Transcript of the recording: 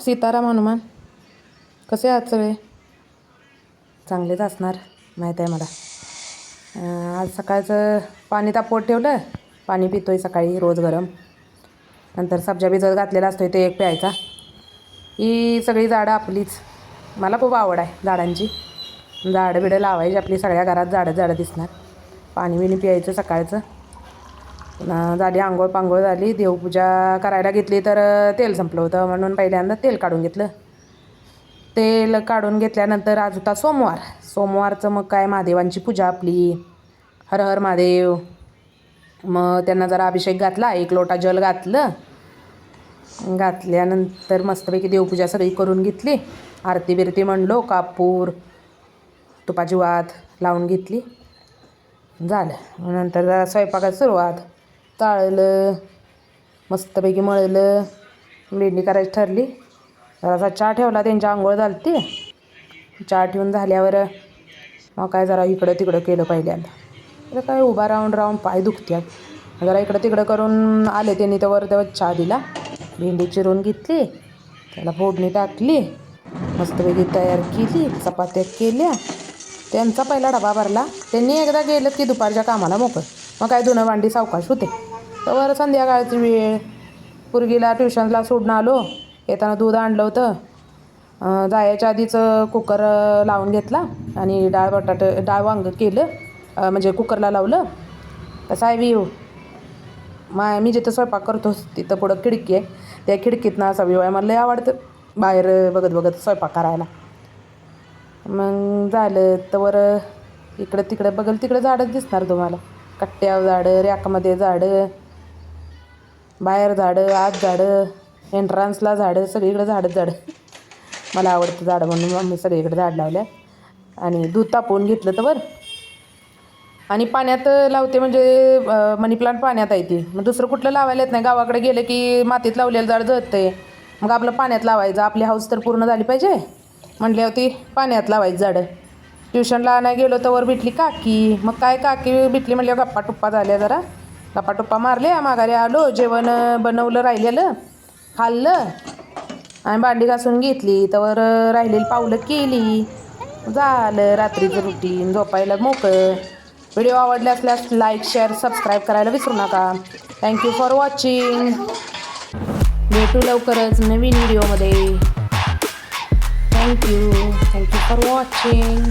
सीताराम हनुमान. कसे आहात सगळे? चांगलेच असणार माहीत आहे मला. आज सकाळचं पाणी तापवत ठेवलं. पाणी पितोय सकाळी रोज गरम. नंतर सब्जा भिजत घातलेला असतोय ते एक प्यायचा. ही सगळी झाडं आपलीच. मला खूप आवड आहे झाडांची. झाडं बिडं लावायची आपली सगळ्या घरात झाडं झाडं दिसणार. पाणी बिणी प्यायचं सकाळचं. झाली आंघोळ पांघोळ झाली देवपूजा करायला घेतली तर तेल संपलं होतं. म्हणून पहिल्यांदा तेल काढून घेतलं. तेल काढून घेतल्यानंतर आज होता सोमवार. सोमवारचं मग काय? महादेवांची पूजा आपली. हर हर महादेव. मग त्यांना जरा अभिषेक घातला. एक लोटा जल घातलं. घातल्यानंतर मस्तपैकी देवपूजा सगळी करून घेतली. आरती बिरती म्हणलो कापूर तुपाची वात लावून घेतली. झालं. नंतर जरा स्वयंपाकात सुरुवात. ताळलं मस्तपैकी मळलं वेडणी करायची ठरली. जरासा चहा ठेवला त्यांची आंघोळ झालती. चहा ठेवून झाल्यावर मग काय जरा इकडं तिकडं केलं पहिल्यांदा. तर काय उभा राहून राहून पाय दुखत्यात. जरा इकडं तिकडं करून आले त्यांनी त्यावर तेव्हा चहा दिला. भेंडी चिरून घेतली त्याला फोडणी टाकली मस्तपैकी तयार केली चपात्या केल्या. त्यांचा पहिला डबा भरला. त्यांनी एकदा गेलं की दुपारच्या कामाला मोकळ. मग काय धुणं भांडी सावकाश होते. तर संध्याकाळची वेळ. पुरगीला ट्युशनला सोडून आलो. येताना दूध आणलं होतं. जायच्या आधीच कुकर लावून घेतला. आणि डाळ बटाटे डाळ वांग केलं. म्हणजे कुकरला लावलं. तसं आहे व्ह्यू माय मी जिथं स्वयंपाक करतो तिथं पुढं खिडकी आहे. त्या खिडकीतनं असा व्यू आहे. मला लय आवडतं बाहेर बघत बघत स्वयंपाक करायला. मग झालं. तर इकडं तिकडं बघल तिकडं झाडच दिसणार तुम्हाला. कट्ट्यावर झाडं रॅकमध्ये झाडं बाहेर झाडं आत झाडं एंट्रान्सला झाडं सगळीकडे झाडं झाडं. मला आवडतं झाडं म्हणून मग मी सगळीकडे झाड लावल्या. आणि दूध तापवून घेतलं तर बरं. आणि पाण्यात लावते म्हणजे मनी प्लांट पाण्यात आहे ती. मग दुसरं कुठलं लावायला येत नाही. गावाकडे गेलं की मातीत लावलेलं झाड जळतंय. मग आपलं पाण्यात लावायचं. आपली हाऊस तर पूर्ण झाली पाहिजे. म्हटल्यावर ती पाण्यात लावायची झाडं. ट्युशनला नाही गेलो तर वर भेटली काकी. मग काय काकी भेटली म्हणली गप्पा टुप्पा झाल्या जरा. गप्पा टुप्पा मारल्या माघारी आलो. जेवण बनवलं राहिलेलं. खाल्लं. आणि भांडी घासून घेतली. तर राहिलेली पावलं केली. झालं रात्रीचं रुटीन झोपायला मोकळं. व्हिडिओ आवडले असल्यास लाईक शेअर सबस्क्राईब करायला विसरू नका. थँक्यू फॉर वॉचिंग भेटू लवकरच नवीन व्हिडिओमध्ये thank you thank you for watching